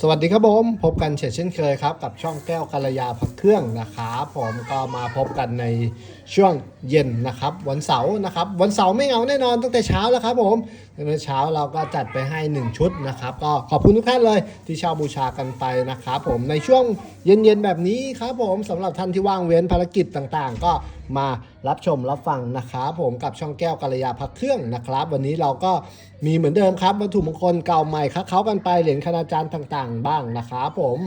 สวัสดีครับผม พบกันเช่นเคยครับ กับช่องแก้วกัลยาพักเครื่องนะครับผมก็มาพบกันในช่วงเย็นนะครับ วันเสาร์นะครับ วันเสาร์ไม่เหงาแน่นอนตั้งแต่เช้าแล้วครับผม ตั้งแต่เช้าเราก็จัดไปให้ 1 ชุดนะครับ ก็ขอบคุณทุกท่านเลยที่เช่าบูชากันไปนะครับผมในช่วงเย็นๆแบบนี้ครับผมสำหรับท่านที่ว่างเว้นภารกิจต่างๆ ก็มารับชมรับฟังนะครับผมกับช่องแก้วกัลยาพักเครื่องนะครับ วันนี้เราก็มีเหมือนเดิมครับวัตถุมงคลเก่าใหม่ค้าเขากันไปเหรียญคณาจารย์ต่างๆ บ้างนะครับผม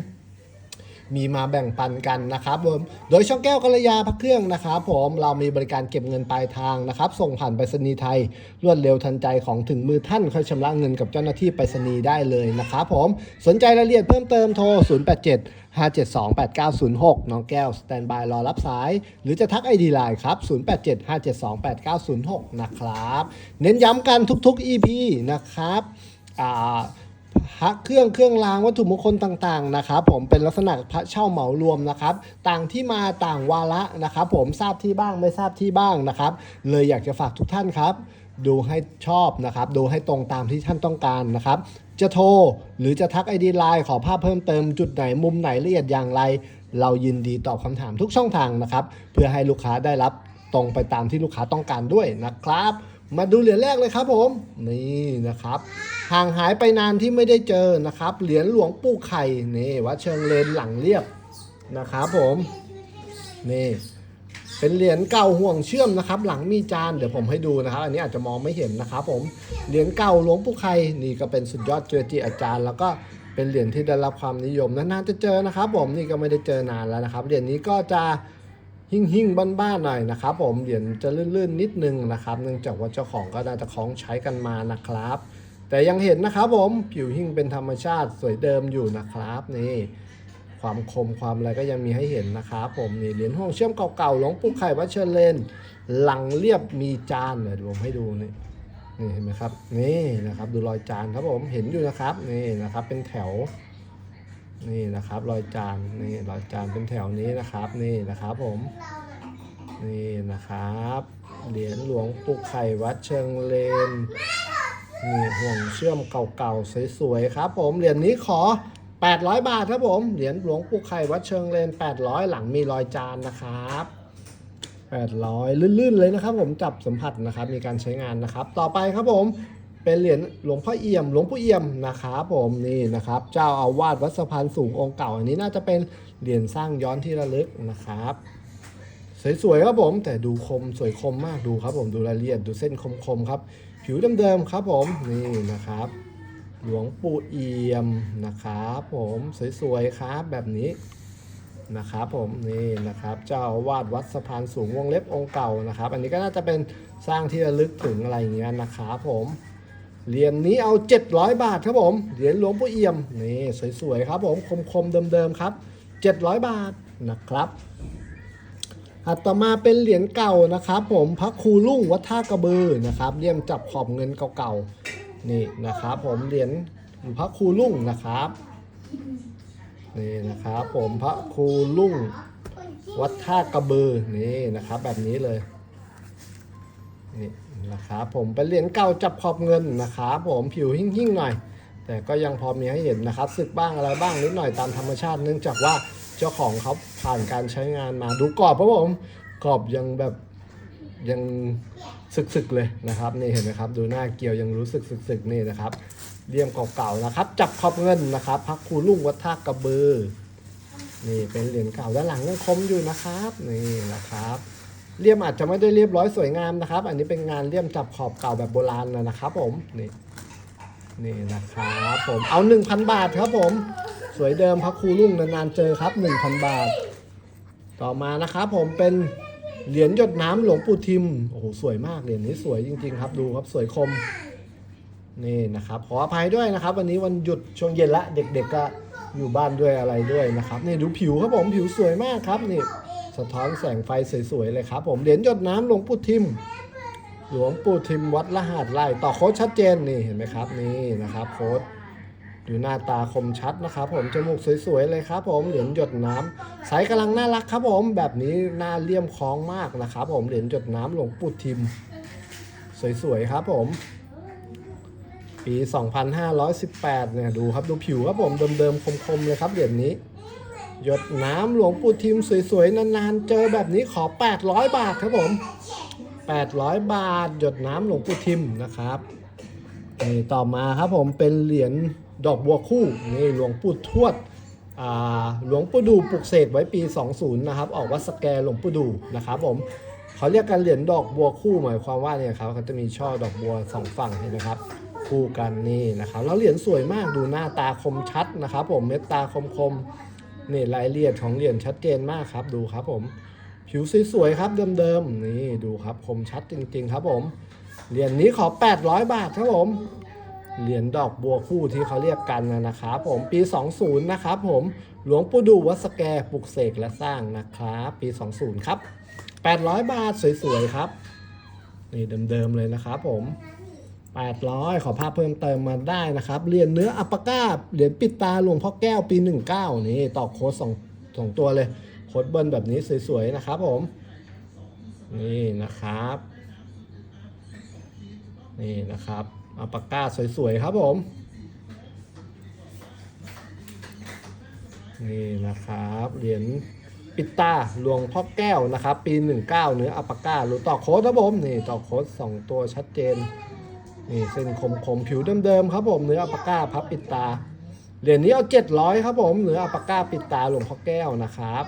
มีมาแบ่งปันกันนะครับผมโดยช่องแก้วกัลยาพักเครื่องนะครับผมเรามีบริการเก็บเงินปลายทางนะครับส่งผ่านไปรษณีย์ไทย รวดเร็วทันใจของถึงมือท่านค่อยชำระเงินกับเจ้าหน้าที่ไปรษณีย์ได้เลยนะครับผมสนใจรายละเอียดเพิ่มเติมโทร 087 572 8906 น้องแก้วสแตนบายรอรับสาย หรือจะทักไอดีไลน์ครับ 087 572 8906 นะครับ เน้นย้ำกันทุกๆ EP นะครับอ่า พระเครื่องเครื่องรางวัตถุมงคลต่างๆนะครับผมเป็นลักษณะพระเช่าเหมารวมนะครับ ต่างที่มาต่างวาระนะครับ ผมทราบที่บ้างไม่ทราบที่บ้างนะครับ เลยอยากจะฝากทุกท่านครับ ดูให้ชอบนะครับ ดูให้ตรงตามที่ท่านต้องการนะครับ จะโทรหรือจะทักไอดีไลน์ขอภาพเพิ่มเติมจุดไหนมุมไหนละเอียดอย่างไร เรายินดีตอบคำถามทุกช่องทางนะครับ เพื่อให้ลูกค้าได้รับตรงไปตามที่ลูกค้าต้องการด้วยนะครับ มาดูเหรียญแรกเลยครับผม นี่นะครับ ห่างหายไปนานที่ไม่ได้เจอนะครับ เหรียญหลวงปู่ไข่นี่วัดเชิงเลนหลังเรียบนะครับผมนี่เป็นเหรียญเก่าห่วงเชื่อมนะครับ หลังมีจานเดี๋ยวผมให้ดูนะครับ อันนี้อาจจะมองไม่เห็นนะครับผมเหรียญเก่าหลวงปู่ไข่นี่ก็เป็นสุดยอดเกจิอาจารย์ แล้วก็เป็นเหรียญที่ได้รับความนิยมนานๆจะเจอนะครับ ผมนี่ก็ไม่ได้เจอนานแล้วนะครับเหรียญนี้ก็จะ หิ่งหิ่งๆบ้านๆหน่อยนะครับ ผมเหรียญจะลื่นๆนิดนึงนะครับ เนื่องจากว่าเจ้าของก็น่าจะคล้องใช้กันมานะครับ แต่ยังเห็นนะครับผมผิวหิ่งเป็นธรรมชาติสวยเดิมอยู่นะครับนี่ความคมความอะไรก็ยังมีให้เห็นนะครับผมนี่เหรียญห่วงเชื่อมเก่าๆหลวงปู่ไข่วัดเชิญเลนหลังเรียบมีจานเดี๋ยวผมให้ดูนี่นี่เห็นไหมครับนี่นะครับดูรอยจานครับผมเห็นอยู่นะครับนี่นะครับเป็นแถว นี่นะครับรอยจานนี่รอยจานเป็นแถวนี้นะครับนี่นะครับผมนี่นะครับเหรียญหลวงปู่ไข่วัดเชิงเลนนี่ห่วงเชื่อมเก่าๆสวยๆครับ ผมเหรียญนี้ขอ 800 บาทครับผมเหรียญหลวงปู่ไข่วัดเชิงเลน 800 หลังมีรอยจานนะครับ800ลื่นๆเลยนะครับ ผมจับสัมผัสนะครับ มีการใช้งานนะครับ ต่อไปครับผม เป็นเหรียญหลวงพ่อเอี่ยม หลวงพ่อเอี่ยมนะครับผมนี่นะครับ เจ้าอาวาสวัดสะพานสูงองค์เก่า อันนี้น่าจะเป็นเหรียญสร้างย้อนที่ระลึกนะครับ สวยๆครับผมแต่ดูคมสวยคมมากดูครับผมดูรายละเอียดดูเส้นคมๆครับ ผิวเดิมๆครับผมนี่นะครับ หลวงปู่เอี่ยมนะครับผมสวยๆครับแบบนี้นะครับผมนี่นะครับเจ้าอาวาสวัดสะพานสูงวงเล็บองค์เก่านะครับ อันนี้ก็น่าจะเป็นสร้างที่ระลึกถึงอะไรอย่างเงี้ยนะครับผม เหรียญนี้เอา 700 บาทครับผม เหรียญหลวงปู่เอี่ยม นี่สวยๆครับผมคมๆเดิมๆครับ 700 บาทนะครับ อัตมาเป็นเหรียญเก่านะครับผมพระครูลุ่งวัดท่ากระบือนะครับเลี่ยมจับขอบเงินเก่าๆ นี่นะครับผมเหรียญพระครูลุ่งนะครับนี่นะครับผมพระครูลุ่งวัดท่ากระบือนี่นะครับแบบนี้เลยนี่ นะครับผมเป็นเหรียญเก่าจับขอบเงินนะครับผมผิวหิ่งๆหน่อย แต่ก็ยังพอมีให้เห็นนะครับสึกบ้างอะไรบ้างนิดหน่อยตามธรรมชาติ เนื่องจากว่าเจ้าของเขาผ่านการใช้งานมาดูกรอบครับผมกรอบยังแบบยังสึกๆเลยนะครับนี่เห็นไหมครับ ดูหน้าเกลียวยังรู้สึกสึกๆนี่นะครับเลี่ยมเก่าๆนะครับ จับขอบเงินนะครับพักครูลุ่งวัดท่ากระบือนี่เป็นเหรียญเก่าด้านหลังยังคมอยู่นะครับนี่นะครับ เลี่ยมอาจจะไม่ได้เรียบร้อยสวยงามนะครับ อันนี้เป็นงานเลี่ยมจับขอบเก่าแบบโบราณนะนะครับผมนี่นี่นะครับผมเอา 1,000 บาทครับผม สวยเดิมพระครูรุ่งนานๆเจอครับ 1,000 บาท ต่อมานะครับผมเป็นเหรียญหยดน้ำหลวงปู่ทิมโอ้โหสวยมากเหรียญนี้สวยจริงๆ ครับดูครับสวยคมนี่นะครับขออภัยด้วยนะครับ วันนี้วันหยุดช่วงเย็นละเด็กๆก็อยู่บ้านด้วยอะไรด้วยนะครับนี่ดูผิวครับผมผิวสวยมากครับนี่ สะท้อนแสงไฟสวยๆเลยครับ ผมเหรียญหยดน้ำหลวงปู่ทิม หลวงปู่ทิมวัดละหาดไร่ต่อโค้ดชัดเจนนี่เห็นไหมครับนี่นะครับโค้ดดูหน้าตาคมชัดนะครับ ผมจมูกสวยๆเลยครับ ผมเหรียญหยดน้ำสายกำลังน่ารักครับ ผมแบบนี้น้าเลี่ยมคล้องมากนะครับ ผมเหรียญหยดน้ำหลวงปู่ทิม สวยๆครับ ผม ปี 2518เนี่ยดูครับดูผิวครับผมเดิมๆคมๆเลยครับเหรียญนี้ หยดน้ำหลวงปู่ทิมสวยๆ นานๆ เจอแบบนี้ขอ 800 บาทครับผม 800 บาท หยดน้ำหลวงปู่ทิมนะครับนี่ต่อมาครับผมเป็นเหรียญดอกบัวคู่นี่หลวงปู่ทวดหลวงปู่ดูปลุกเสกไว้ปี 20 นะครับ ออกวัดสแกหลวงปู่ดูนะครับผมเขาเรียกกันเหรียญดอกบัวคู่หมายความว่าเนี่ยครับเขาจะมีช่อดอกบัวสองฝั่งเห็นไหมครับคู่กันนี่นะครับแล้วเหรียญสวยมากดูหน้าตาคมชัดนะครับ ผมเม็ดตาคมๆ นี่รายละเอียดของเหรียญชัดเจนมากครับ ดูครับผม ผิวสวยๆครับเดิมๆนี่ดูครับคมชัดจริงๆครับผม เหรียญนี้ขอ 800 บาทครับผม เหรียญดอกบัวคู่ที่เขาเรียกกันนะครับ ผมปี 20 นะครับผม หลวงปู่ดูวัดสแกปลุกเสกและสร้างนะครับปี 20 ครับ 800 บาทสวยๆครับ นี่เดิมๆเลยนะครับผม 800 ขอภาพเพิ่มเติมมาได้นะครับ เหรียญเนื้ออัปปะก้าเหรียญปิดตาหลวงพ่อแก้วปี 19 นี่ต่อโค้ดสองสองตัวเลย โค้ดเบิ้ลแบบนี้สวยๆนะครับผม นี่นะครับ นี่นะครับอัปปะก้าสวยๆครับผม นี่นะครับเหรียญปิตาหลวงพ่อแก้วนะครับ ปี 19 เนื้ออัปปะก้าหรือต่อโค้ดครับผม นี่ต่อโค้ดสองตัวชัดเจน นี่เส้นคมคมๆผิวเดิมๆครับผมเนื้ออัปปะก้าพับปิดตาเหรียญนี้เอา700ครับผมเนื้ออัปปะก้าปิดตาหลวงพ่อแก้วนะครับ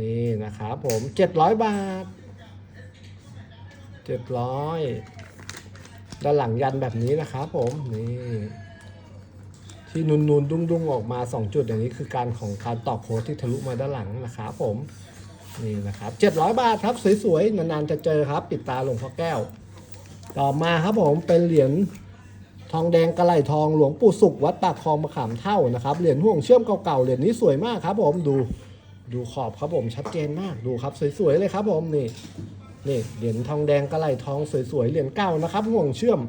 นี่นะครับผม700บาท700ด้านหลังยันแบบนี้นะครับผมนี่ที่นูนนูนๆดุ้งดุ้งๆออกมา 2 จุดอย่างนี้คือการของการตอกโค้ดที่ทะลุมาด้านหลังนะครับผมนี่นะครับ700 บาทครับสวยๆนานๆจะเจอครับ ปิดตาหลวงพ่อแก้ว ต่อมาครับผมเป็นเหรียญทองแดงกระไหลทองหลวงปู่สุขวัดปากคลองมะขามเท่านะครับเหรียญห่วงเชื่อมเก่าๆเหรียญนี้สวยมากครับผมดูดูขอบครับผมชัดเจนมากดูครับสวยๆเลยครับผมนี่นี่เหรียญทองแดงกระไหลทองสวยๆเหรียญเก่านะครับห่วงเชื่อม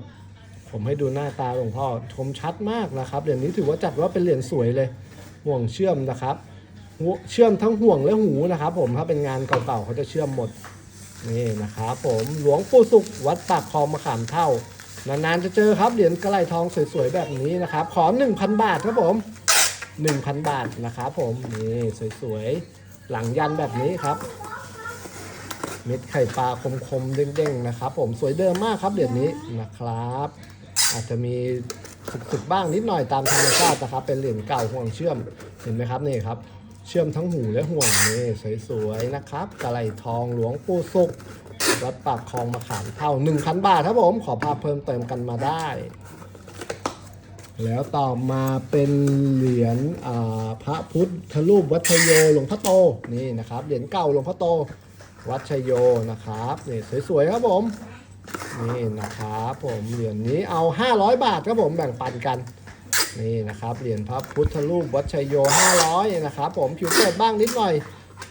ผมให้ดูหน้าตาหลวงพ่อชมชัดมากนะครับเหรียญนี้ถือว่าจัดว่าเป็นเหรียญสวยเลยห่วงเชื่อมนะครับเชื่อมทั้งห่วงและหูนะครับ ผมถ้าเป็นงานเก่าๆเขาจะเชื่อมหมด นี่นะครับผมหลวงปู่สุขวัดปากคลองมะขามเท่านานๆจะเจอครับเหรียญกระไหลทองสวยๆแบบนี้นะครับ ขอ 1,000 บาทครับผม 1,000 บาทนะครับผมนี่สวยๆหลังยันแบบนี้ครับเม็ดไข่ปลาคมๆเด้งๆนะครับ ผมสวยเดิมมากครับเหรียญนี้นะครับ อาจจะมีสึกๆบ้างนิดหน่อยตามธรรมชาตินะครับ เป็นเหรียญเก่าห่วงเชื่อมเห็นไหมครับนี่ครับ เชื่อมทั้งหูและห่วงนี่สวยๆนะครับกระไหลทองหลวงปู่สุขวัดปากคลองมะขามเท่า 1,000 บาทครับผม ขอภาพเพิ่มเติมกันมาได้ แล้วต่อมาเป็นเหรียญพระพุทธรูปวัชโยหลวงพ่อโตนี่นะครับเหรียญเก่าหลวงพ่อโต วัชโยนะครับนี่สวยๆครับผมนี่นะครับผมเหรียญนี้เอา 500 บาทครับผมแบ่งปันกัน นี่นะครับเหรียญพระพุทธรูปวัดชัยโย 500 นะครับผมผิวเปิดบ้างนิดหน่อย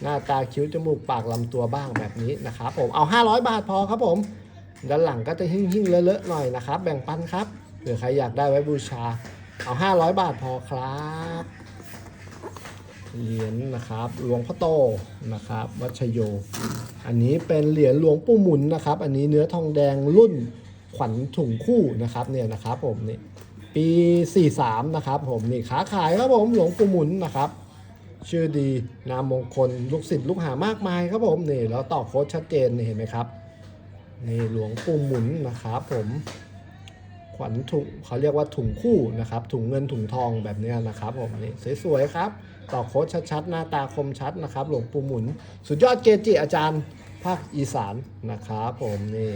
หน้าตาคิ้วจมูกปากลำตัวบ้างแบบนี้นะครับผมเอา 500 บาทพอครับผมด้านหลังก็จะหิ้งๆเลอะๆหน่อยนะครับ แบ่งปันครับเผื่อใครอยากได้ไว้บูชาเอา 500 บาทพอครับเหรียญนะครับหลวงพ่อโตนะครับ วัชยโย อันนี้เป็นเหรียญหลวงปู่หมุนนะครับ อันนี้เนื้อทองแดงรุ่นขวัญถุงคู่นะครับเนี่ยนะครับผมนี่ ปี 43 นะครับผมนี่ขาขายครับผมหลวงปู่หมุนนะครับ ชื่อดีนามมงคลลูกศิษย์ลูกหามากมายครับผมนี่แล้วต่อโค้ดชัดเจนนี่เห็นไหมครับนี่หลวงปู่หมุนนะครับผมขวัญถุงเขาเรียกว่าถุงคู่นะครับถุงเงินถุงทองแบบเนี้ยนะครับผมนี่สวยๆครับต่อโค้ดชัดๆ หน้าตาคมชัดนะครับ หลวงปู่หมุน สุดยอดเกจิอาจารย์ภาคอีสานนะครับผมนี่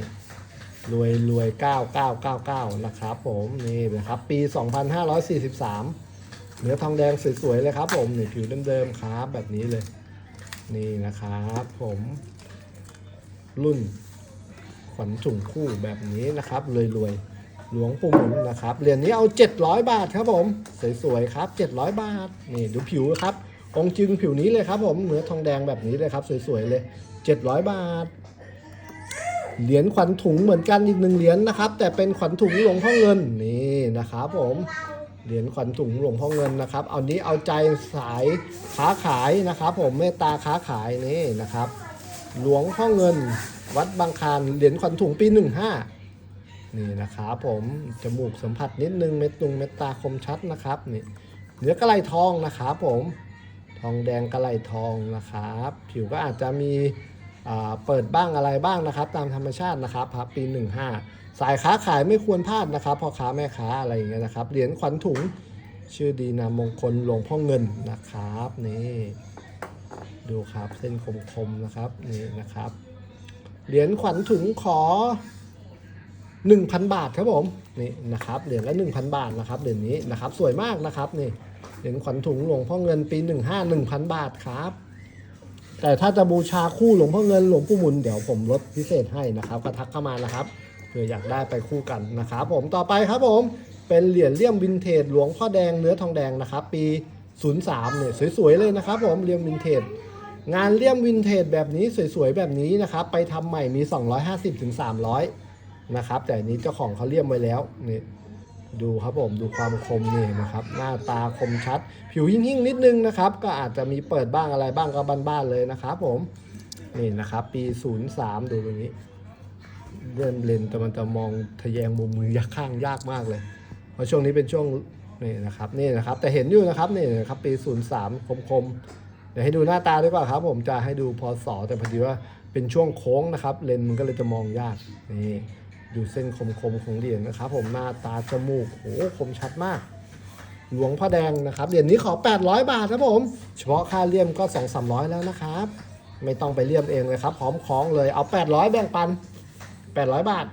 รวยรวย 9999 นะครับผมนี่นะครับปี 2543 เนื้อทองแดงสวยๆเลยครับผมนี่ผิวเดิมๆครับแบบนี้เลย นี่นะครับผมรุ่นขวัญถุงคู่แบบนี้นะครับรวยๆหลวงปู่หมุนนะครับเหรียญนี้เอา 700 บาทครับผมสวยๆครับ 700 บาทนี่ดูผิวครับองค์จึงผิวนี้เลยครับผมเนื้อทองแดงแบบนี้เลยครับสวยๆเลย 700 บาท เหรียญขวัญถุงเหมือนกันอีกหนึ่งเหรียญนะครับ แต่เป็นขวัญถุงหลวงพ่อเงินนี่นะครับผมเหรียญขวัญถุงหลวงพ่อเงินนะครับ เอานี้เอาใจสายค้าขายนะครับ ผมเมตตาค้าขายนี่นะครับ หลวงพ่อเงิน วัดบางคานเหรียญขวัญถุงปี15นี่นะครับผมจมูกสัมผัสนิดนึงเม็ดตุงเม็ดตาคมชัดนะครับนี่เนื้อกระไหลทองนะครับผมทองแดงกระไหลทองนะครับ ผิวก็อาจจะมี เปิดบ้างอะไรบ้างนะครับ ตามธรรมชาตินะครับพับปี 15 สายค้าขายไม่ควรพลาดนะครับพ่อค้าแม่ค้าอะไรอย่างเงี้ยนะครับเหรียญขวัญถุงชื่อดีนามมงคลหลวงพ่อเงินนะครับนี่ดูครับเส้นคมๆนะครับนี่นะครับเหรียญขวัญถุงขอ 1,000 บาทครับผมนี่นะครับเหรียญละ1,000 บาทนะครับเหรียญนี้นะครับสวยมากนะครับนี่เหรียญขวัญถุงหลวงพ่อเงินปี 15 1,000 บาทครับ แต่ถ้าจะบูชาคู่หลวงพ่อเงินหลวงปู่มุนเดี๋ยวผมลดพิเศษให้นะครับ ก็ทักเข้ามานะครับเผื่ออยากได้ไปคู่กันนะครับผมต่อไปครับผมเป็นเหรียญเลี่ยมวินเทจหลวงพ่อแดงเนื้อทองแดงนะครับ ปี 03เนี่ยสวยๆเลยนะครับ ผมเลี่ยมวินเทจงานเลี่ยมวินเทจแบบนี้สวยๆแบบนี้นะครับ ไปทำใหม่มี 250ถึง300 นะครับ แต่อันนี้เจ้าของเขาเลี่ยมไว้แล้วนี่ ดูครับผมดูความคมนี่นะครับ หน้าตาคมชัด ผิวหิ่งๆนิดนึงนะครับ ก็อาจจะมีเปิดบ้างอะไรบ้างก็บ้านๆเลยนะครับผมนี่นะครับ ปี 03 ดูตรงนี้เริ่มเลนแต่มันจะมองทะแยงมุมมือยากข้างยากมากเลย เพราะช่วงนี้เป็นช่วงนี่นะครับนี่นะครับ แต่เห็นอยู่นะครับนี่นะครับ ปี 03 คมๆเดี๋ยวให้ดูหน้าตาดีกว่าครับ ผมจะให้ดูพอสอแต่พอดีว่าเป็นช่วงโค้งนะครับ เลนส์มันก็เลยจะมองยากนี่ ดูเส้นคมๆของเหรียญนะครับ ผมหน้าตาจมูกโอ้โหคมชัดมาก หลวงพ่อแดงนะครับเหรียญนี้ขอ 800 บาทครับผม เฉพาะค่าเลี่ยมก็ 2 3 0 0 แล้วนะครับ ไม่ต้องไปเลี่ยมเองเลยครับพร้อมคล้องเลยเอา 800 แบ่งปัน 800 บาท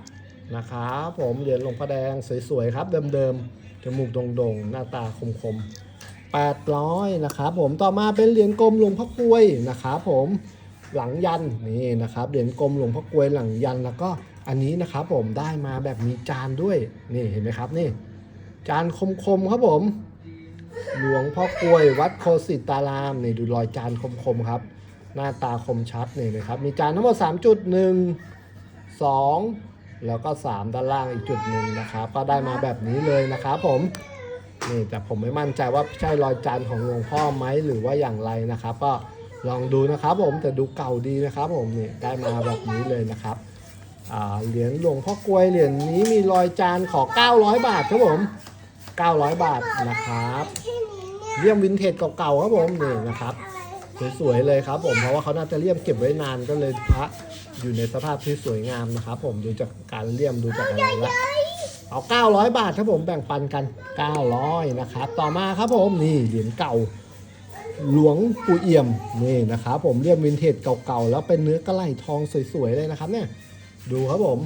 นะครับผมเหรียญหลวงพ่อแดงสวยๆครับ เดิมๆจมูกโด่งๆ หน้าตาคมๆ800นะครับผมต่อมาเป็นเหรียญกลมหลวงพ่อกลวยนะครับผมหลังยันนี่นะครับเหรียญกลมหลวงพ่อกลวยหลังยันแล้วก็ อันนี้นะครับผมได้มาแบบมีจานด้วยนี่เห็นไหมครับนี่ จานคมๆครับผม หลวงพ่อกลวยวัดโคสิตารามนี่ดูรอยจานคมๆครับ หน้าตาคมชัดนี่นะครับ มีจานทั้งหมด 3 จุด 1 2 แล้วก็ 3 ด้านล่างอีกจุดหนึ่งนะครับ ก็ได้มาแบบนี้เลยนะครับผมนี่แต่ผมไม่มั่นใจว่าใช่รอยจานของหลวงพ่อไหมหรือว่าอย่างไรนะครับ ก็ลองดูนะครับผมแต่ดูเก่าดีนะครับผมนี่ได้มาแบบนี้เลยนะครับ เหรียญหลวงพ่อกลวยเหรียญนี้มีรอยจานขอ 900 บาทครับผม 900 บาทนะครับเลี่ยมวินเทจเก่าๆครับผมนี่นะครับสวยๆเลยครับผมเพราะว่าเขาน่าจะเลี่ยมเก็บไว้นานก็เลยพระอยู่ในสภาพที่สวยงามนะครับผมดูจากการเลี่ยมดูจากอะไรแล้วเอา 900 บาทครับผมแบ่งปันกัน 900นะครับต่อมาครับผมนี่เหรียญเก่าหลวงปู่เอี่ยมนี่นะครับผมเลี่ยมวินเทจเก่าๆแล้วเป็นเนื้อกระไหลทองสวยๆเลยนะครับเนี่ย ดูครับผม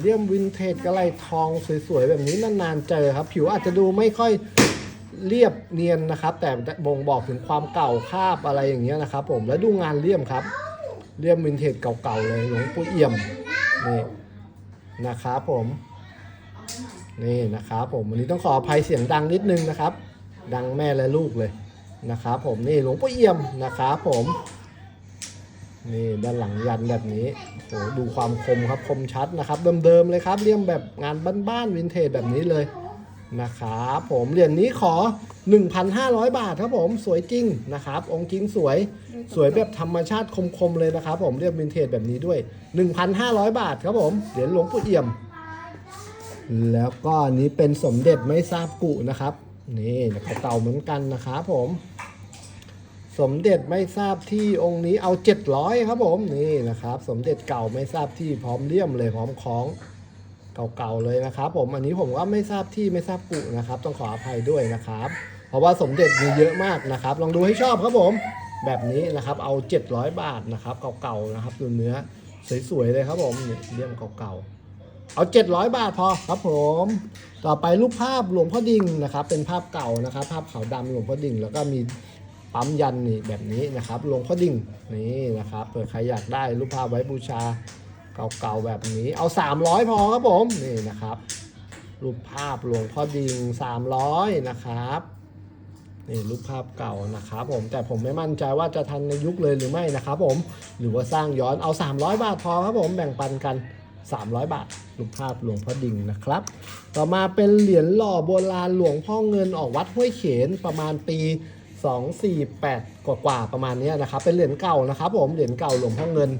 เลี่ยมวินเทจกระไหลทองสวยๆ แบบนี้นานๆเจอครับ ผิวอาจจะดูไม่ค่อยเรียบเนียนนะครับ แต่บ่งบอกถึงความเก่าคาบอะไรอย่างเงี้ยนะครับ ผมแล้วดูงานเลี่ยมครับ เลี่ยมวินเทจเก่าๆเลยหลวงปู่เอี่ยมนี่นะครับผมนี่นะครับผมวันนี้ต้องขออภัยเสียงดังนิดนึงนะครับ ดังแม่และลูกเลยนะครับ ผมนี่หลวงปู่เอี่ยมนะครับผม นี่ด้านหลังยันแบบนี้โหดูความคมครับคมชัดนะครับ เดิมๆเลยครับเลี่ยมแบบงานบ้านๆวินเทจแบบนี้เลยนะครับผมเหรียญนี้ขอ 1,500 บาทครับผมสวยจริงนะครับ องค์จริงสวยสวยแบบธรรมชาติคมๆเลยนะครับ ผมเรียบวินเทจแบบนี้ด้วย 1,500 บาทครับผมเหรียญหลวงปู่เอี่ยม แล้วก็อันนี้เป็นสมเด็จไม่ทราบกุนะครับ นี่กระเก่าเหมือนกันนะครับผม สมเด็จไม่ทราบที่องค์นี้เอา 700 ครับผมนี่นะครับ สมเด็จเก่าไม่ทราบที่พร้อมเลี่ยมเลยพร้อมคล้องเก่าๆเลยนะครับ ผมอันนี้ผมก็ไม่ทราบที่ไม่ทราบกุนะครับ ต้องขออภัยด้วยนะครับ เพราะว่าสมเด็จมีเยอะมากนะครับ ลองดูให้ชอบครับผม แบบนี้นะครับเอา 700 บาทนะครับเก่าๆนะครับดูเนื้อสวยๆเลยครับผมเลี่ยมเก่าๆเอา 700 บาทพอครับผม ต่อไปรูปภาพหลวงพ่อดิ่งนะครับ เป็นภาพเก่านะครับ ภาพขาวดำหลวงพ่อดิ่ง แล้วก็มี ปั๊มยันนี่แบบนี้นะครับหลวงพ่อดิ่งนี่นะครับเผื่อใครอยากได้รูปภาพไว้บูชาเก่าๆแบบนี้เอา 300 พอครับผมนี่นะครับรูปภาพหลวงพ่อดิง 300 นะครับนี่รูปภาพเก่านะครับผมแต่ผมไม่มั่นใจว่าจะทันในยุคเลยหรือไม่นะครับผมหรือว่าสร้างย้อนเอา 300 บาทพอครับผมแบ่งปันกัน 300 บาทรูปภาพหลวงพ่อดิ่งนะครับ ต่อมาเป็นเหรียญหล่อโบราณหลวงพ่อเงินออกวัดห้วยเขนประมาณปี 248กว่าประมาณนี้นะครับ เป็นเหรียญเก่านะครับ ผมเหรียญเก่าหลวงพ่อเงิน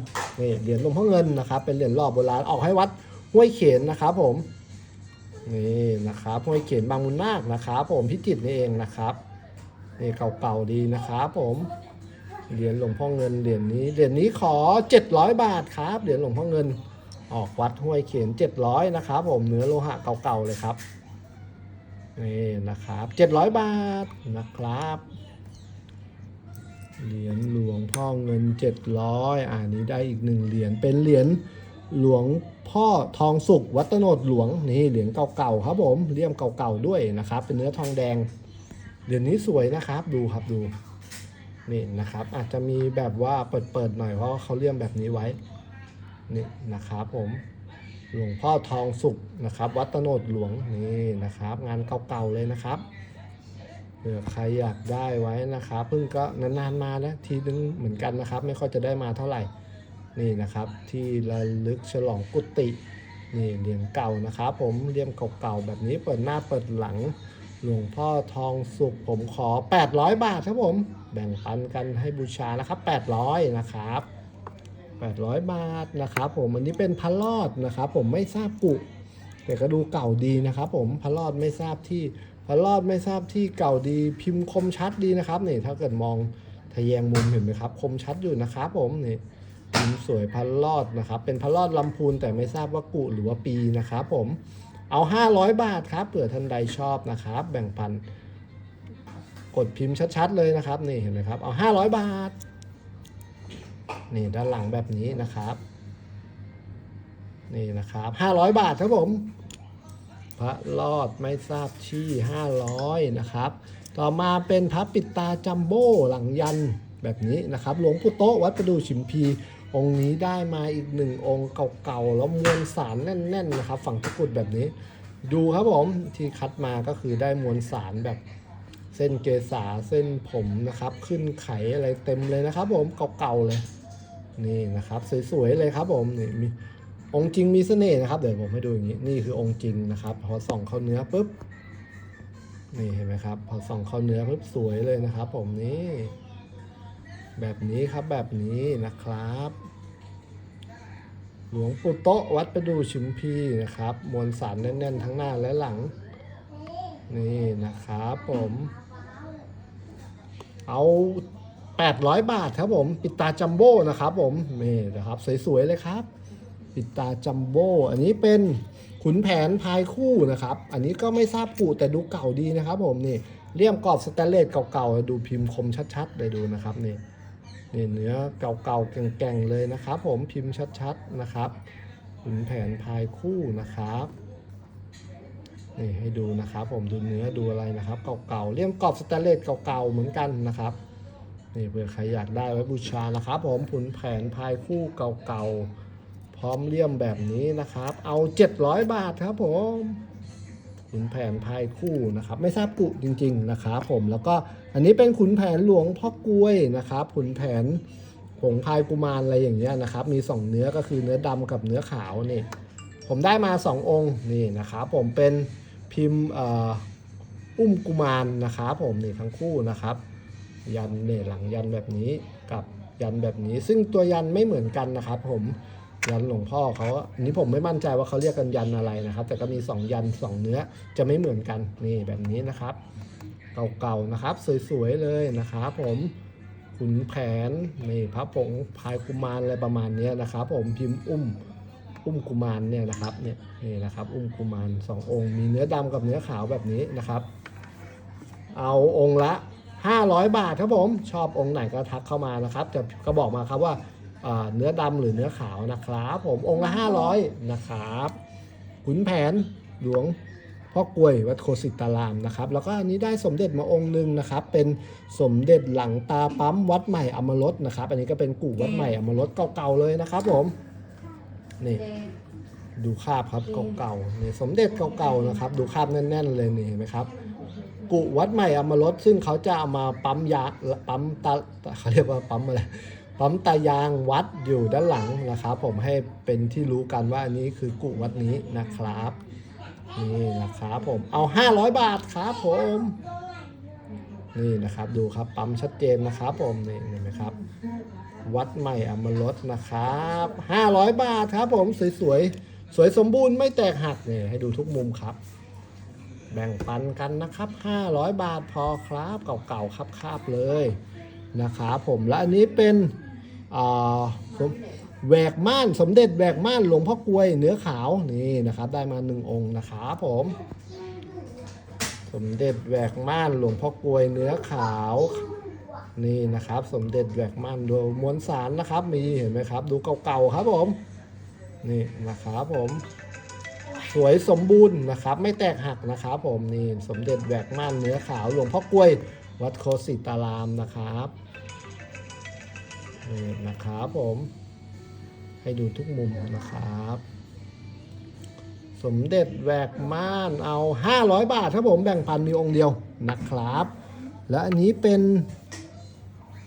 นี่เหรียญหลวงพ่อเงินนะครับ เป็นเหรียญหล่อโบราณออกให้วัดห้วยเขนนะครับ ผมนี่นะครับห้วยเขนบางมุนนาคนะครับ ผมพิจิตรนี่เองนะครับนี่เก่าๆดีนะครับผมเหรียญหลวงพ่อเงินเหรียญนี้เหรียญนี้ขอ 700 บาทครับเหรียญหลวงพ่อเงินออกวัดห้วยเขน700นะครับผมเนื้อโลหะเก่าๆเลยครับนี่นะครับ 700 บาทนะครับ เหรียญหลวงพ่อเงิน 700อ่านี้ได้อีกหนึ่งเหรียญเป็นเหรียญหลวงพ่อทองสุกวัดโนดหลวงนี่เหรียญเก่าๆครับผมเลี่ยมเก่าๆด้วยนะครับ เป็นเนื้อทองแดงเหรียญนี้สวยนะครับดูครับดูนี่นะครับ อาจจะมีแบบว่าเปิดๆหน่อยเพราะเขาเลี่ยมแบบนี้ไว้นี่นะครับผมหลวงพ่อทองสุกนะครับ วัดโนดหลวงนี่นะครับ งานเก่าๆเลยนะครับ เผื่อใครอยากได้ไว้นะครับเพิ่งก็นานๆมานะทีนึงเหมือนกันนะครับ ไม่ค่อยจะได้มาเท่าไหร่นี่นะครับ ที่ระลึกฉลองกุฏินี่เหรียญเก่านะครับ ผมเลียมเก่าๆแบบนี้เปิดหน้าเปิดหลังหลวงพ่อทองสุขผมขอ 800 บาทครับผม แบ่งปันกันให้บูชานะครับ 800 นะครับ 800 บาทนะครับผมอันนี้เป็นพระรอดนะครับ ผมไม่ทราบกุแต่ก็ดูเก่าดีนะครับ ผมพระรอดไม่ทราบที่ พระรอดไม่ทราบที่เก่าดีพิมพ์คมชัดดีนะครับนี่ถ้าเกิดมองทะแยงมุมเห็นไหมครับ คมชัดอยู่นะครับผมนี่พิมพ์สวยพระรอดนะครับ เป็นพระรอดลำพูนแต่ไม่ทราบว่ากุหรือว่าปีนะครับผมเอา 500 บาทครับเผื่อท่านใดชอบนะครับ แบ่งปันกดพิมพ์ชัดๆเลยนะครับ นี่เห็นไหมครับเอา 500 บาท นี่ด้านหลังแบบนี้นะครับ นี่นะครับ 500 บาทครับผม พระรอดไม่ทราบที่500 นะครับ ต่อมาเป็นพระปิดตาจัมโบ้หลังยันแบบนี้นะครับ หลวงปู่โตวัดประดูชิมพี องค์นี้ได้มาอีกหนึ่งองค์เก่าๆ แล้วมวลสารแน่นๆนะครับ ฝั่งตะกุดแบบนี้ ดูครับผมที่คัดมาก็คือได้มวลสารแบบเส้นเกษาเส้นผมนะครับ ขึ้นไขอะไรเต็มเลยนะครับ ผมเก่าๆเลย นี่นะครับ สวยๆเลยครับผมนี่มี องค์จริงมีเสน่ห์นะครับ เดี๋ยวผมให้ดูอย่างนี้ นี่คือองค์จริงนะครับ พอส่องเข้าเนื้อปุ๊บ นี่เห็นไหมครับ พอส่องเข้าเนื้อปุ๊บสวยเลยนะครับ ผมนี่ แบบนี้ครับแบบนี้นะครับ หลวงปู่โตะวัดประดูชิมพีนะครับ มวลสารแน่นๆทั้งหน้าและหลัง นี่นะครับผม เอา800 บาทครับผม ปิดตาจัมโบ้นะครับผมนี่นะครับ สวยๆเลยครับ ปิดตาจัมโบ้อันนี้เป็นขุนแผนพายคู่นะครับ อันนี้ก็ไม่ทราบกูแต่ดูเก่าดีนะครับผมนี่เลี่ยมกรอบสแตนเลสเก่าๆดูพิมพ์คมชัดๆเลยดูนะครับนี่นี่เนื้อเก่าๆแก่งๆเลยนะครับ ผมพิมพ์ชัดๆนะครับขุนแผนพายคู่นะครับนี่ให้ดูนะครับ ผมดูเนื้อดูอะไรนะครับ เก่าๆเลี่ยมกรอบสแตนเลสเก่าๆเหมือนกันนะครับนี่เผื่อใครอยากได้ไว้บูชานะครับ ผมขุนแผนพายคู่เก่าๆ ร้อมเลี่ยมแบบนี้นะครับ เอา 700 บาทครับผมขุนแผนพายคู่นะครับ ไม่ทราบกุจริง ๆ นะครับผมแล้วก็อันนี้เป็นขุนแผนหลวงพ่อกล้วยนะครับขุนแผนผงพายกุมารอะไรอย่างเงี้ยนะครับ มีสองเนื้อก็คือเนื้อดำกับเนื้อขาวนี่ ผมได้มา 2 องค์นี่นะครับผมเป็นพิมพ์อุ้มกุมารนะครับผมนี่ทั้งคู่นะครับ ยันเนี่ยหลังยันแบบนี้กับยันแบบนี้ ซึ่งตัวยันไม่เหมือนกันนะครับผม ยันหลวงพ่อเขาอันนี้ผมไม่มั่นใจว่าเขาเรียกกันยันอะไรนะครับ แต่ก็มี 2 ยัน 2 เนื้อจะไม่เหมือนกันนี่แบบนี้นะครับ เก่าๆนะครับ สวยๆเลยนะครับผมขุนแผนนี่พระผงพายกุมารอะไรประมาณนี้นะครับ ผมพิมพ์อุ้มอุ้มกุมารเนี่ยนะครับเนี่ยนี่นะครับ อุ้มกุมารสององค์ มีเนื้อดำกับเนื้อขาวแบบนี้นะครับ เอาองค์ละ 500 บาทครับผมชอบองค์ไหนก็ทักเข้ามานะครับจะก็บอกมาครับว่า เนื้อดำหรือเนื้อขาวนะครับผมองค์ละ 500 นะครับขุนแผนหลวงพ่อกลวยวัดโคสิตารามนะครับ แล้วก็อันนี้ได้สมเด็จมาองค์หนึ่งนะครับ เป็นสมเด็จหลังตาปั๊มวัดใหม่อมรสนะครับ อันนี้ก็เป็นกู่วัดใหม่อมรสเก่าๆเลยนะครับผมนี่ดูคาบครับเก่าๆนี่สมเด็จเก่าๆนะครับ ดูคาบแน่น ๆ เลยนี่เห็นไหมครับกุวัดใหม่เอามารถซึ่งเขาจะเอามาปั๊มยาปั๊มตาเขาเรียกว่าปั๊มอะไร ปั๊มตายางวัดอยู่ด้านหลังนะครับ ผมให้เป็นที่รู้กันว่าอันนี้คือกุวัดนี้นะครับนี่นะครับผมเอา 500 บาทครับผมนี่นะครับดูครับปั๊มชัดเจนนะครับผมนี่เห็นไหมครับ วัดใหม่อมรสนะครับ 500 บาทครับผมสวยๆสวยสมบูรณ์ไม่แตกหักเนี่ยให้ดูทุกมุมครับ แบ่งปันกันนะครับ 500 บาทพอครับเก่าๆครับคาบเลยนะครับผมและอันนี้เป็น แหวกม่านสมเด็จแหวกม่านหลวงพ่อกลวยเนื้อขาวนี่นะครับ ได้มาหนึ่งองค์นะครับผม สมเด็จแหวกม่านหลวงพ่อกลวยเนื้อขาวนี่นะครับ สมเด็จแหวกม่านดูมวลสารนะครับ มีเห็นไหมครับ ดูเก่าๆครับผมนี่นะครับผมสวยสมบูรณ์นะครับ ไม่แตกหักนะครับผมนี่สมเด็จแหวกม่านเนื้อขาวหลวงพ่อกล้วย วัดโคสิตารามนะครับ นี่นะครับผม ให้ดูทุกมุมนะครับ สมเด็จแหวกม่านเอา 500 บาทครับผมแบ่งปันมีองค์เดียวนะครับ และอันนี้เป็น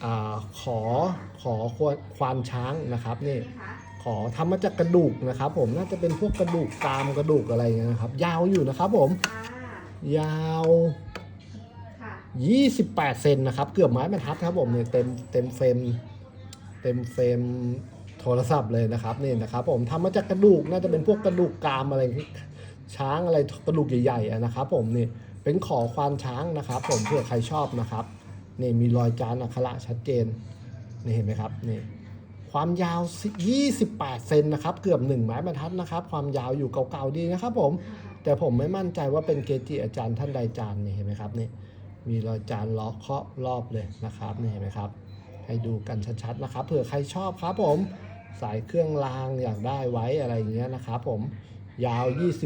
อาขอขอควควานช้างนะครับนี่ขอทำมาจากกระดูกนะครับ ผมน่าจะเป็นพวกกระดูกกรามกระดูกอะไรอย่างเงี้ยนะครับ ยาวอยู่นะครับผมค่ะยาวค่ะ28 เซนนะครับ เกือบไม้บรรทัดครับผมเนี่ยเต็มเต็มเฟรม เต็มเฟรมโทรศัพท์เลยนะครับนี่นะครับ ผมทำมาจากกระดูกน่าจะเป็นพวกกระดูกกรามอะไรช้างอะไรกระดูกใหญ่ๆนะครับ ผมนี่เป็นขอควานช้างนะครับ ผมเผื่อใครชอบนะครับนี่มีรอยจานอักขระชัดเจนนี่เห็นไหมครับนี่ความยาว 28 เซนนะครับ เกือบ 1 ไม้บรรทัดนะครับ ความยาวอยู่เก่าๆดีนะครับ ผม แต่ผมไม่มั่นใจว่าเป็นเกจิอาจารย์ท่านใดจานนี่เห็นไหมครับนี่มีรอยจานล้อเคาะรอบเลยนะครับนี่เห็นไหมครับ ให้ดูกันชัดๆนะครับเผื่อใครชอบครับผมสายเครื่องรางอยากได้ไว้อะไรเงี้ยนะครับผมยาว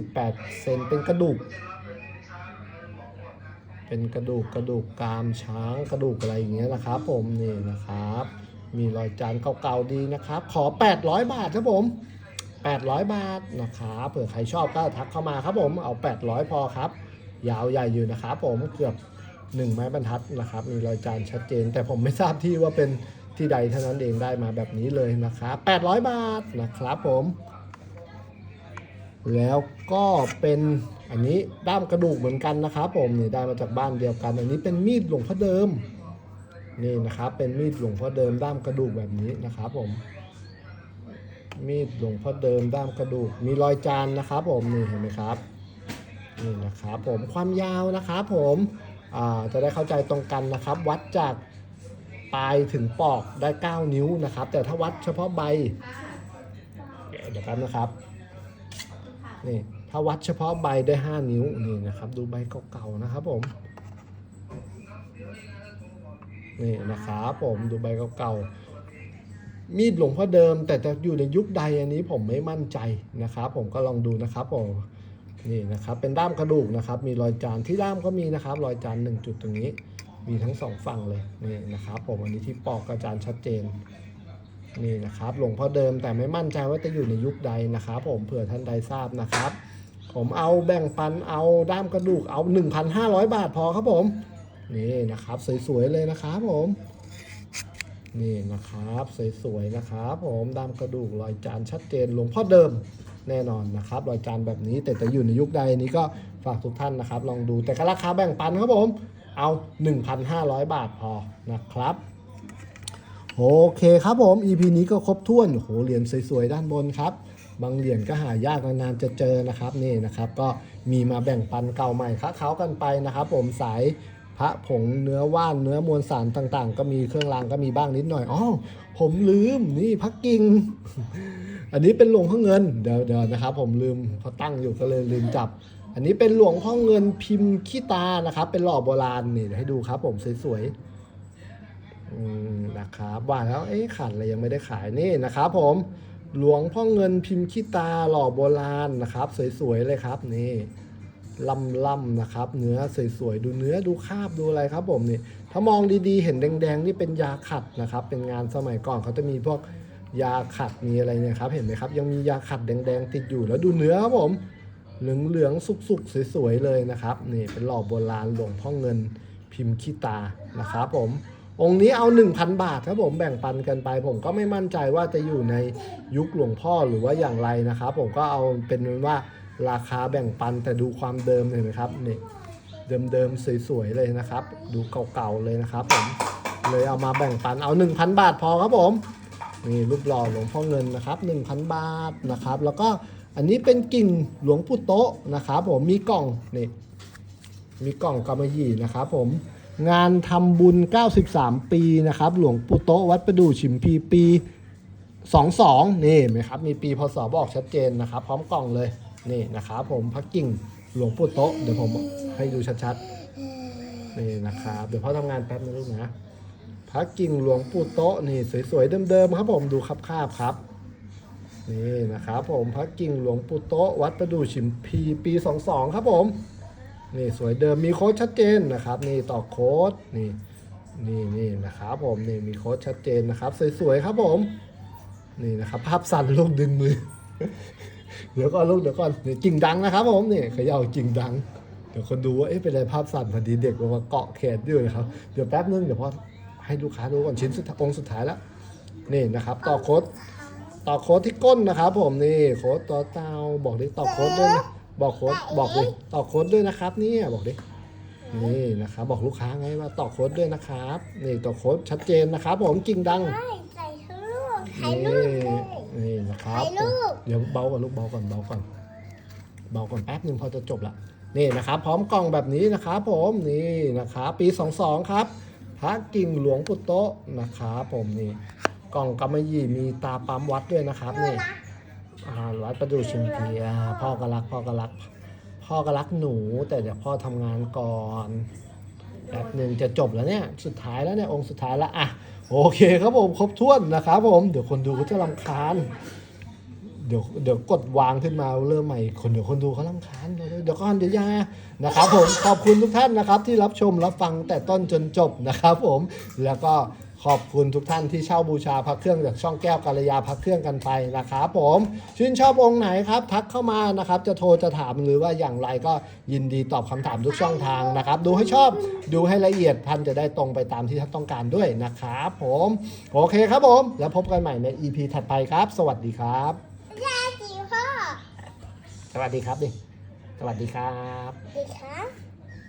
28 เซนเป็นกระดูก เป็นกระดูกกระดูกกรามช้างกระดูกอะไรอย่างเงี้ยนะครับ ผมนี่นะครับ มีรอยจานเก่าๆดีนะครับ ขอ 800 บาทครับผม 800 บาทนะครับเผื่อใครชอบก็ทักเข้ามาครับผมเอา 800 พอครับ ยาวใหญ่อยู่นะครับผมเกือบ 1ไม้บรรทัดนะครับ มีรอยจานชัดเจน แต่ผมไม่ทราบที่ว่าเป็นที่ใดเท่านั้นเองได้มาแบบนี้เลยนะครับ800 บาทนะครับผม แล้วก็เป็นอันนี้ด้ามกระดูกเหมือนกันนะครับ ผมนี่ได้มาจากบ้านเดียวกัน อันนี้เป็นมีดหลวงพ่อเดิมนี่นะครับ เป็นมีดหลวงพ่อเดิมด้ามกระดูกแบบนี้นะครับ ผม มีดหลวงพ่อเดิมด้ามกระดูก มีรอยจานนะครับ ผมนี่เห็นไหมครับนี่นะครับ ผมความยาวนะครับ ผม จะได้เข้าใจตรงกันนะครับ วัดจากปลายถึงปอกได้ 9 นิ้วนะครับ แต่ถ้าวัดเฉพาะใบ เดี๋ยวแป๊บนะครับ นี่ถ้าวัดเฉพาะใบได้ 5 นิ้วนี่นะครับ ดูใบเก่าๆนะครับผม นี่นะครับผมดูใบเก่าๆ มีดหลวงพ่อเดิม แต่จะอยู่ในยุคใดอันนี้ผมไม่มั่นใจนะครับ ผมก็ลองดูนะครับผม นี่นะครับเป็นด้ามกระดูกนะครับ มีรอยจานที่ด้ามก็มีนะครับ รอยจานหนึ่งจุดตรงนี้ มีทั้งสองฝั่งเลยนี่นะครับ ผมอันนี้ที่ปอกกระจานชัดเจนนี่นะครับหลวงพ่อเดิมแต่ไม่มั่นใจว่าจะอยู่ในยุคใดนะครับ ผมเผื่อท่านใดทราบนะครับ ผมเอาแบ่งปันเอาด้ามกระดูกเอา 1,500 บาทพอครับผมนี่นะครับ สวยๆเลยนะครับผมนี่นะครับ สวยๆนะครับ ผมด้ามกระดูกรอยจานชัดเจนหลวงพ่อเดิม แน่นอนนะครับรอยจานแบบนี้แต่จะอยู่ในยุคใดนี้ก็ฝากทุกท่านนะครับ ลองดูแต่ก็ราคาแบ่งปันครับผม เอา 1,500 บาทพอนะครับโอเคครับผม EP นี้ก็ครบถ้วนโอ้โหเหรียญสวยๆ ด้านบนครับ บางเหรียญก็หายากนานๆจะเจอนะครับนี่นะครับ ก็มีมาแบ่งปันเก่าใหม่ค้าเขากันไปนะครับ ผมสาย พระผงเนื้อว่านเนื้อมวลสารต่างๆ ก็มีเครื่องรางก็มีบ้างนิดหน่อยอ๋อผมลืมนี่พักกิ่ง อันนี้เป็นหลวงพ่อเงินเดี๋ยวเดี๋ยวนะครับ ผมลืมเขาตั้งอยู่ก็เลยลืมจับ อันนี้เป็นหลวงพ่อเงินพิมพ์ขี้ตานะครับ เป็นหล่อโบราณนี่เดี๋ยวให้ดูครับ ผมสวยๆนะครับว่าแล้วเอ๊ะขาดอะไรยังไม่ได้ขายนี่นะครับ ผมหลวงพ่อเงินพิมพ์ขี้ตาหล่อโบราณนะครับ สวยๆเลยครับนี่ ล่ำๆนะครับ เนื้อสวยๆ ดูเนื้อดูคาบดูอะไรครับผมนี่ ถ้ามองดีๆ เห็นแดงๆ นี่เป็นยาขัดนะครับ เป็นงานสมัยก่อนเขาจะมีพวกยาขัดมีอะไรเนี่ยครับ เห็นไหมครับ ยังมียาขัดแดงๆ ติดอยู่แล้วดูเนื้อครับผมเหลืองๆสุกๆสวยๆเลยนะครับนี่เป็นหล่อโบราณหลวงพ่อเงินพิมพ์ขี้ตานะครับผมองค์นี้เอา 1,000 บาทครับผมแบ่งปันกันไป ผมก็ไม่มั่นใจว่าจะอยู่ในยุคหลวงพ่อหรือว่าอย่างไรนะครับผมก็เอาเป็นว่า ราคาแบ่งปันแต่ดูความเดิมเลยนะครับนี่เดิมๆสวยๆเลยนะครับ ดูเก่าๆเลยนะครับผมเลยเอามาแบ่งปันเอา 1,000 บาทพอครับผมนี่รูปหล่อหลวงพ่อเงินนะครับ 1,000 บาทนะครับ แล้วก็อันนี้เป็นกิ่งหลวงปู่โตะนะครับ ผมมีกล่องนี่มีกล่องกำมะหยี่นะครับ ผมงานทำบุญ 93 ปีนะครับ หลวงปู่โตะวัดประดู่ฉิมพีปี 22 นี่เห็นไหมครับ มีปีพศบอกชัดเจนนะครับ พร้อมกล่องเลย นี่นะครับผมพระกิ่งหลวงปู่โต๊ะเดี๋ยวผมให้ดูชัดๆนี่นะครับเดี๋ยวพ่อทำงานแป๊บนึงลูกนะพระกิ่งหลวงปู่โต๊ะนี่สวยๆเดิมๆครับผมดูคับคาบครับนี่นะครับผมพระกิ่งหลวงปู่โต๊ะวัดประดู่ฉิมพีปี22ครับผมนี่สวยเดิมมีโค้ดชัดเจนนะครับ นี่ต่อโค้ดนี่นี่นี่นะครับผมนี่มีโค้ดชัดเจนนะครับ สวยๆครับผม นี่นะครับ ภาพสั่นลูกดึงมือ เดี๋ยวก่อนลูกเดี๋ยวก่อนนี่กิ่งดังนะครับผมนี่เขย่ากิ่งดัง เดี๋ยวคนดูว่าเอ๊ะเป็นอะไรภาพสั่นพอดีเด็กมาเกาะแขนอยู่นะครับเดี๋ยวแป๊บนึงเดี๋ยวพอให้ลูกค้าดูก่อนชิ้นสุดองค์สุดท้ายแล้วนี่นะครับ ต่อโค้ดต่อโค้ดที่ก้นนะครับ ผมนี่โค้ดต่อเตาบอกดิต่อโค้ดด้วยนะบอกโค้ดบอกดิต่อโค้ดด้วยนะครับเนี่ยบอกดินี่นะครับบอกลูกค้าไงว่าต่อโค้ดด้วยนะครับนี่ต่อโค้ดชัดเจนนะครับ ผมกิ่งดังไม่ใส่ลูกถ่ายนี่รูปเลย นี่นะครับถ่ายรูปเดี๋ยวเบาก่อนลูกเบาก่อนเบาก่อนเบาก่อนแป๊บหนึ่งพอจะจบละนี่นะครับ พร้อมกล่องแบบนี้นะครับผมนี่นะครับปี 22 ครับ พระกิ่งหลวงปุตโตะนะครับผมนี่กล่องกำมะหยี่มีตาปั๊มวัดด้วยนะครับนี่อ่าวัดประดูชิมพีอ่าพ่อก็รักพ่อก็รัก พ่อก็รักหนู แต่เดี๋ยวพ่อทำงานก่อนแป๊บหนึ่งจะจบแล้วเนี่ยสุดท้ายแล้วเนี่ยองค์สุดท้ายแล้วอะ โอเคครับผมครบถ้วนนะครับผมเดี๋ยวคนดูก็จะรำคาญเดี๋ยวเดี๋ยวกดวางขึ้นมาเริ่มใหม่คนเดี๋ยวคนดูเขาลำคาญเดี๋ยวก่อนเดี๋ยวยานะครับผมขอบคุณทุกท่านนะครับที่รับชมรับฟังแต่ต้นจนจบนะครับผมแล้วก็ ขอบคุณทุกท่านที่เช่าบูชาพระเครื่องจากช่องแก้วกัลยาพระเครื่องกันไปนะครับผมชื่นชอบองค์ไหนครับทักเข้ามานะครับ จะโทรจะถามหรือว่าอย่างไรก็ยินดีตอบคำถามทุกช่องทางนะครับ ดูให้ชอบดูให้ละเอียดท่านจะได้ตรงไปตามที่ท่านต้องการด้วยนะครับผมโอเคครับผม แล้วพบกันใหม่ใน EP ถัดไปครับ สวัสดีครับยาจีพ่อสวัสดีครับดิสวัสดีครับดีครับ